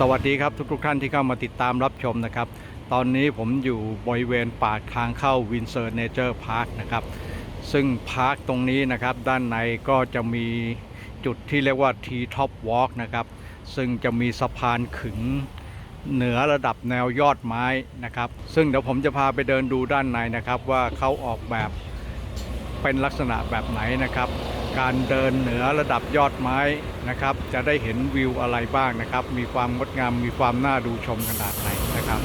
สวัสดีครับทุกๆท่านที่เข้ามาติดตามรับชมนะครับ ตอนนี้ผมอยู่บริเวณปากทางเข้าวินเซอร์เนเจอร์พาร์คนะครับ ซึ่งพาร์คตรงนี้นะครับ ด้านในก็จะมีจุดที่เรียกว่า T Top Walk นะครับ ซึ่งจะมีสะพานขึงเหนือระดับแนวยอดไม้นะครับ ซึ่งเดี๋ยวผมจะพาไปเดินดูด้านในนะครับ ว่าเขาออกแบบเป็นลักษณะแบบไหนนะครับ การเดินเหนือระดับยอดไม้นะครับ จะได้เห็นวิวอะไรบ้างนะครับ มีความงดงามมีความน่าดูชมขนาดไหนนะครับ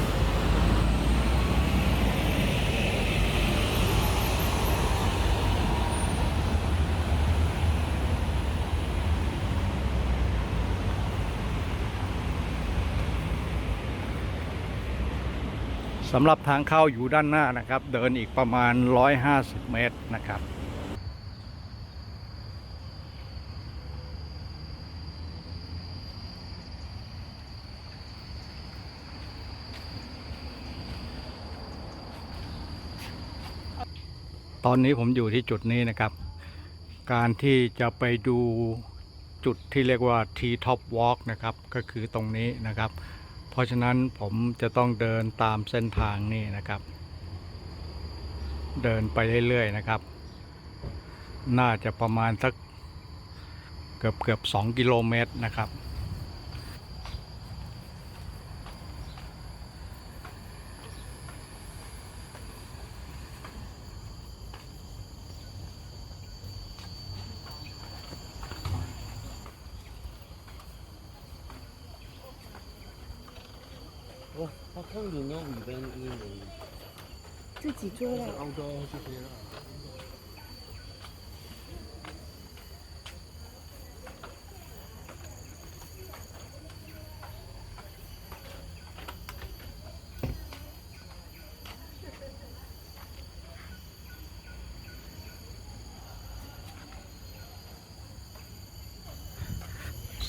สำหรับทางเข้าอยู่ด้านหน้านะครับ เดินอีกประมาณ 150 เมตรนะครับ ตอนนี้ผมอยู่ที่จุดนี้นะครับ การที่จะไปดูจุดที่เรียกว่า T Top Walk นะครับ ก็คือตรงนี้นะครับ เพราะฉะนั้นผมจะต้องเดินตามเส้นทางนี่นะครับ เดินไปเรื่อยๆนะครับ น่าจะประมาณสักเกือบเกือบสองกิโลเมตรนะครับ 看云龙五，这几天啊，洲。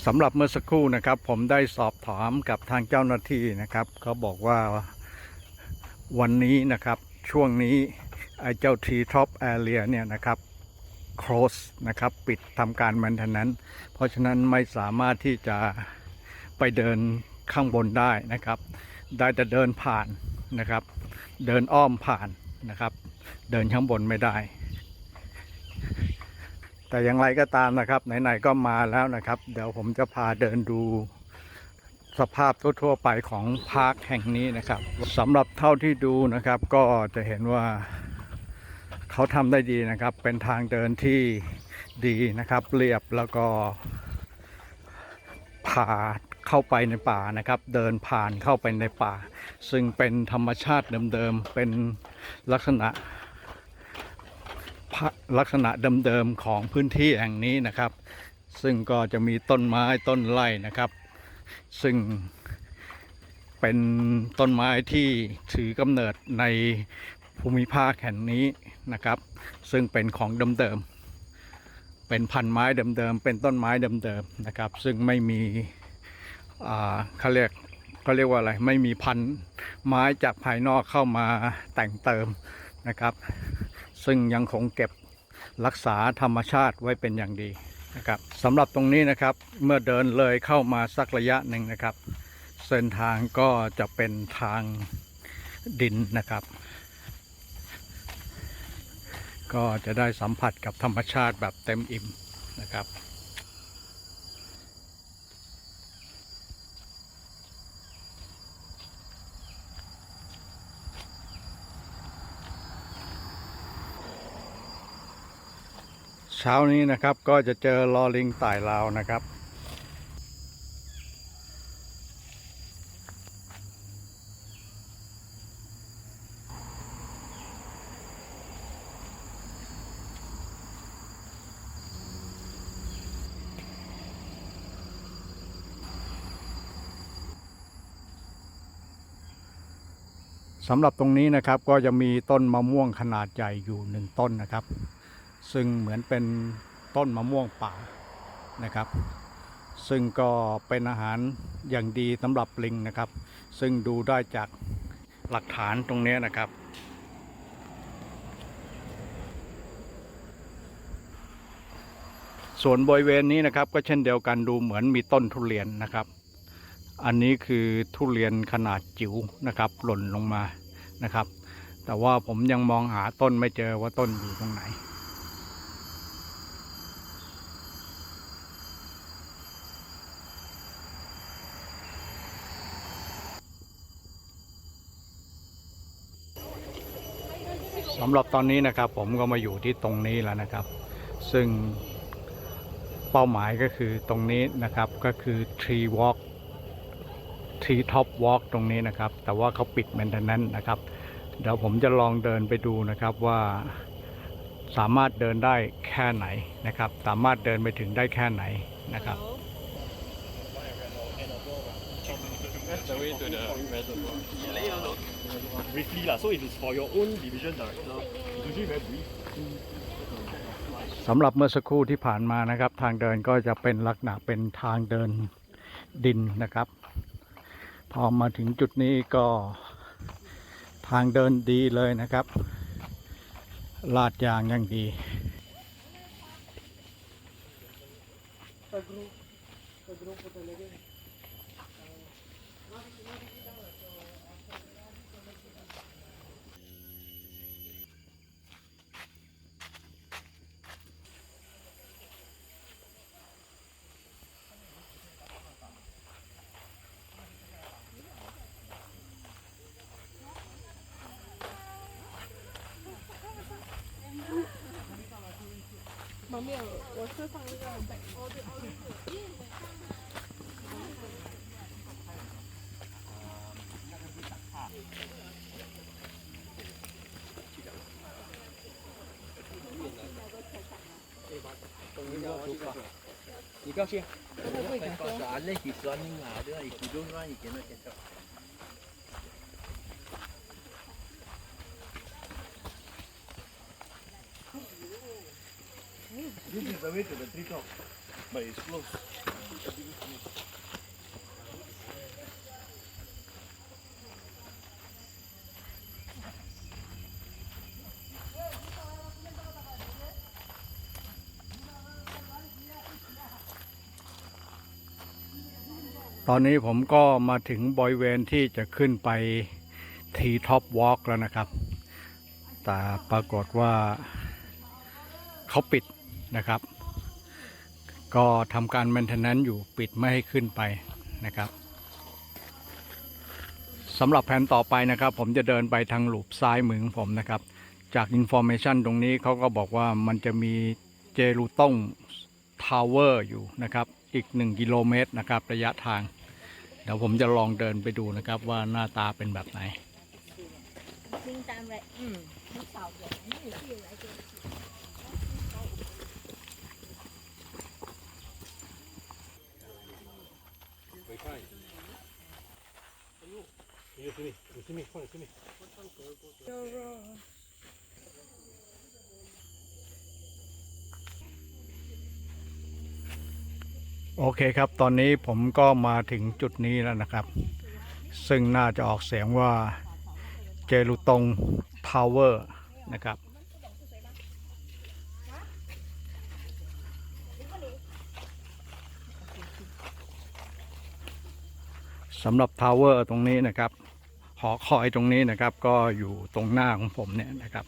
สำหรับเมื่อสักครู่นะครับ ผมได้สอบถามกับทางเจ้าหน้าที่นะครับเขาบอกว่าวันนี้นะครับช่วงนี้ไอ้เจ้าทีท็อปแอเรียเนี่ยนะครับ close นะครับปิดทำการมันทนั้น เพราะฉะนั้นไม่สามารถที่จะไปเดินข้างบนได้นะครับ ได้แต่เดินผ่านนะครับ เดินอ้อมผ่านนะครับ เดินข้างบนไม่ได้ แต่อย่างไรก็ตามนะครับ ไหนๆก็มาแล้วนะครับ เดี๋ยวผมจะพาเดินดูสภาพทั่วๆไปของพาร์คแห่งนี้นะครับสำหรับเท่าที่ดูนะครับ ก็จะเห็นว่าเขาทำได้ดีนะครับ เป็นทางเดินที่ดีนะครับ เรียบแล้วก็ผ่าเข้าไปในป่านะครับ เดินผ่านเข้าไปในป่า ซึ่งเป็นธรรมชาติเดิมๆเป็นลักษณะพะ ลักษณะเดิมๆของพื้นที่แห่งนี้นะครับ ซึ่งก็จะมีต้นไม้ต้นไร่นะครับ ซึ่งเป็นต้นไม้ที่ถือกำเนิดในภูมิภาคแห่งนี้นะครับ ซึ่งเป็นของเดิมๆเป็นพันไม้เดิมๆเป็นต้นไม้เดิมๆนะครับ ซึ่งไม่มีเขาเรียกเขาเรียกว่าอะไรไม่มีพันไม้จากภายนอกเข้ามาแต่งเติมนะครับ ซึ่งยังคงเก็บรักษาธรรมชาติไว้เป็นอย่างดีนะครับสำหรับตรงนี้นะครับเมื่อเดินเลยเข้ามาสักระยะหนึ่งนะครับ เส้นทางก็จะเป็นทางดินนะครับ ก็จะได้สัมผัสกับธรรมชาติแบบเต็มอิ่มนะครับ เช้านี้นะครับก็จะเจอลอลิงไต่ลาวนะครับ สำหรับตรงนี้นะครับก็จะมีต้นมะม่วงขนาดใหญ่อยู่หนึ่งต้นนะครับ ซึ่งเหมือนเป็นต้นมะม่วงป่านะครับ ซึ่งก็เป็นอาหารอย่างดีสำหรับลิงนะครับ ซึ่งดูได้จากหลักฐานตรงนี้นะครับ ส่วนบริเวณนี้นะครับก็เช่นเดียวกันดูเหมือนมีต้นทุเรียนนะครับ อันนี้คือทุเรียนขนาดจิ๋วนะครับ หล่นลงมานะครับ แต่ว่าผมยังมองหาต้นไม่เจอว่าต้นอยู่ตรงไหน สำหรับตอนนี้นะครับผมก็มาอยู่ที่ตรงนี้แล้วนะครับ ซึ่งเป้าหมายก็คือตรงนี้นะครับก็คือ Tree Walk Tree Top Walk ตรงนี้นะครับ แต่ว่าเขาปิด maintenance นะครับ เดี๋ยวผมจะลองเดินไปดูนะครับว่าสามารถเดินได้แค่ไหนนะครับ สามารถเดินไปถึงได้แค่ไหนนะครับ That's the way to the reservoir. Briefly lah, so if it's for your own division director, it's usually very brief. สำหรับเมื่อสักครู่ที่ผ่านมานะครับ ทางเดินก็จะเป็นลักษณะเป็นทางเดินดินนะครับ พอมาถึงจุดนี้ก็ทางเดินดีเลยนะครับ ลาดยางอย่างดี旁边有我是放一个 北。 你不要去。 他会讲说， unless he's running lah, then if you don't run, you cannot catch up. This is the way to the tree top. But it's close. ตอนนี้ผมก็มาถึงบริเวณที่จะขึ้นไปทีท็อปวอล์กแล้วนะครับ แต่ปรากฏว่าเขาปิดนะครับ ก็ทำการ maintenance อยู่ปิดไม่ให้ขึ้นไปนะครับสำหรับแผนต่อไปนะครับ ผมจะเดินไปทางหลูปซ้ายมือของผมนะครับ จาก Information ตรงนี้เขาก็บอกว่ามันจะมีเจรูต้งทาวเวอร์อยู่นะครับ อีก 1 กิโลเมตรนะครับ ระยะทาง เดี๋ยวผมจะลองเดินไปดูนะครับ ว่าหน้าตาเป็นแบบไหนวิ่งตามเลยอืมลูกเต่าเดี๋นี่ชื่ออะไรเจ๊ไป โอเคครับ ตอนนี้ผมก็มาถึงจุดนี้แล้วนะครับ ซึ่งน่าจะออกเสียงว่าเจรุตงทาวเวอร์นะครับ สำหรับทาวเวอร์ตรงนี้นะครับ หอคอยตรงนี้นะครับ ก็อยู่ตรงหน้าของผมเนี่ยนะครับ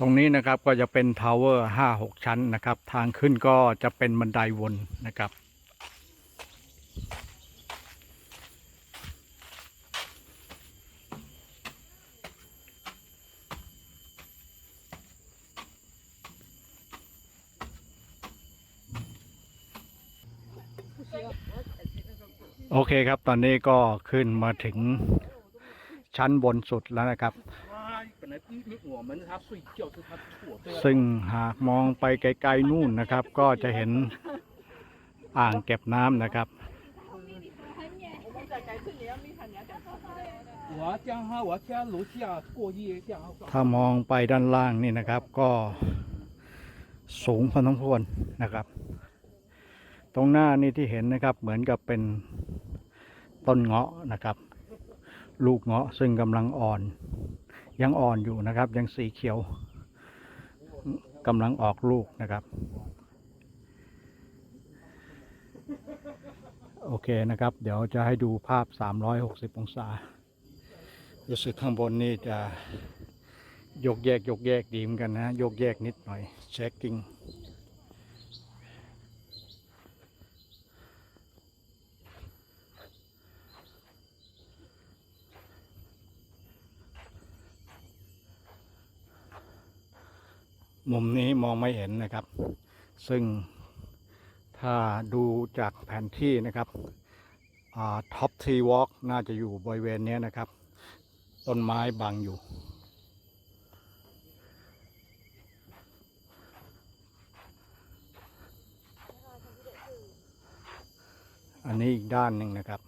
ตรงนี้นะครับก็จะเป็นทาวเวอร์ห้าหกชั้นนะครับ ทางขึ้นก็จะเป็นบันไดวนนะครับ โอเคครับตอนนี้ก็ขึ้นมาถึงชั้นบนสุดแล้วนะครับ ซึ่งหากมองไปไกลๆนู่นนะครับ ก็จะเห็นอ่างเก็บน้ำนะครับถ้ามองไปด้านล่างนี่นะครับ ก็สูงพอสมควรนะครับ ตรงหน้านี่ที่เห็นนะครับเหมือนกับเป็นต้นเงาะนะครับ ลูกเงาะซึ่งกำลังอ่อน ยังอ่อนอยู่นะครับ ยังสีเขียวกำลังออกลูกนะครับ โอเคนะครับ เดี๋ยวจะให้ดูภาพ 360 องศารู้สึกข้างบนนี่จะยกแยกยกแยกดีมกันนะ ยกแยกนิดหน่อยเช็คกิ้ง มุมนี้มองไม่เห็นนะครับ ซึ่งถ้าดูจากแผนที่นะครับท็อปทีวอล์กน่าจะอยู่บริเวณนี้นะครับ ต้นไม้บังอยู่ อันนี้อีกด้านหนึ่งนะครับ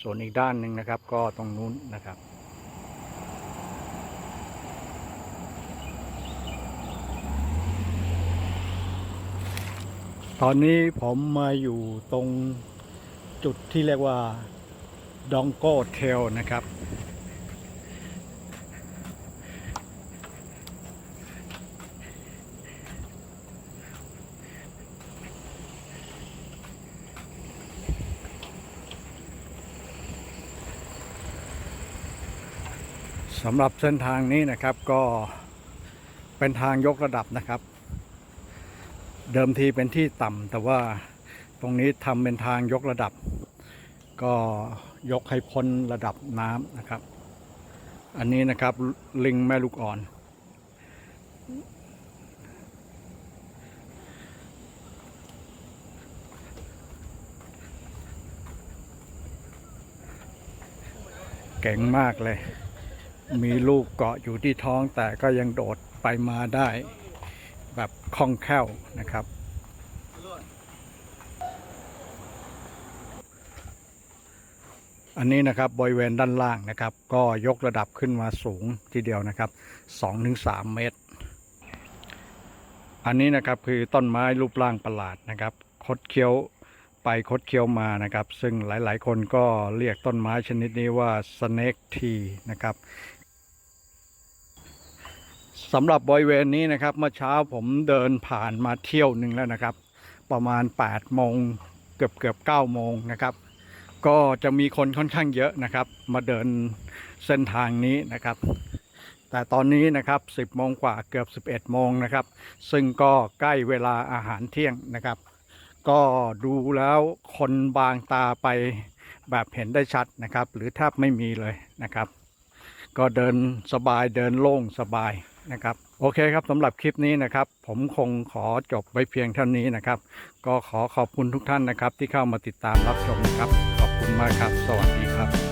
ส่วนอีกด้านหนึ่งนะครับก็ตรงนู้นนะครับ ตอนนี้ผมมาอยู่ตรงจุดที่เรียกว่าดองโกเทลนะครับ สำหรับเส้นทางนี้นะครับก็เป็นทางยกระดับนะครับ เดิมทีเป็นที่ต่ำแต่ว่าตรงนี้ทำเป็นทางยกระดับ ก็ยกให้พ้นระดับน้ำนะครับ อันนี้นะครับลิงแม่ลูกอ่อน เก่งมากเลย มีลูกเกาะอยู่ที่ท้องแต่ก็ยังโดดไปมาได้ แบบคล่องแคล่วนะครับ อันนี้นะครับบริเวณด้านล่างนะครับ ก็ยกระดับขึ้นมาสูงทีเดียวนะครับ2-3 เมตร อันนี้นะครับคือต้นไม้รูปร่างประหลาดนะครับ คดเคี้ยวไปคดเคี้ยวมานะครับ ซึ่งหลายๆ คนก็เรียกต้นไม้ชนิดนี้ว่า snake tea นะครับ สำหรับบริเวณนี้นะครับ เมื่อเช้าผมเดินผ่านมาเที่ยวหนึ่งแล้วนะครับ ประมาณ8โมงเกือบเกือบ9โมงนะครับ ก็จะมีคนค่อนข้างเยอะนะครับ มาเดินเส้นทางนี้นะครับ แต่ตอนนี้นะครับ 10โมงกว่าเกือบ 11โมงนะครับ ซึ่งก็ใกล้เวลาอาหารเที่ยงนะครับ ก็ดูแล้วคนบางตาไปแบบเห็นได้ชัดนะครับ หรือแทบไม่มีเลยนะครับ ก็เดินสบายเดินโล่งสบาย นะครับ โอเคครับสำหรับคลิปนี้นะครับ ผมคงขอจบไว้เพียงเท่านี้นะครับ ก็ขอขอบคุณทุกท่านนะครับ ที่เข้ามาติดตามรับชมนะครับ ขอบคุณมากครับ สวัสดีครับ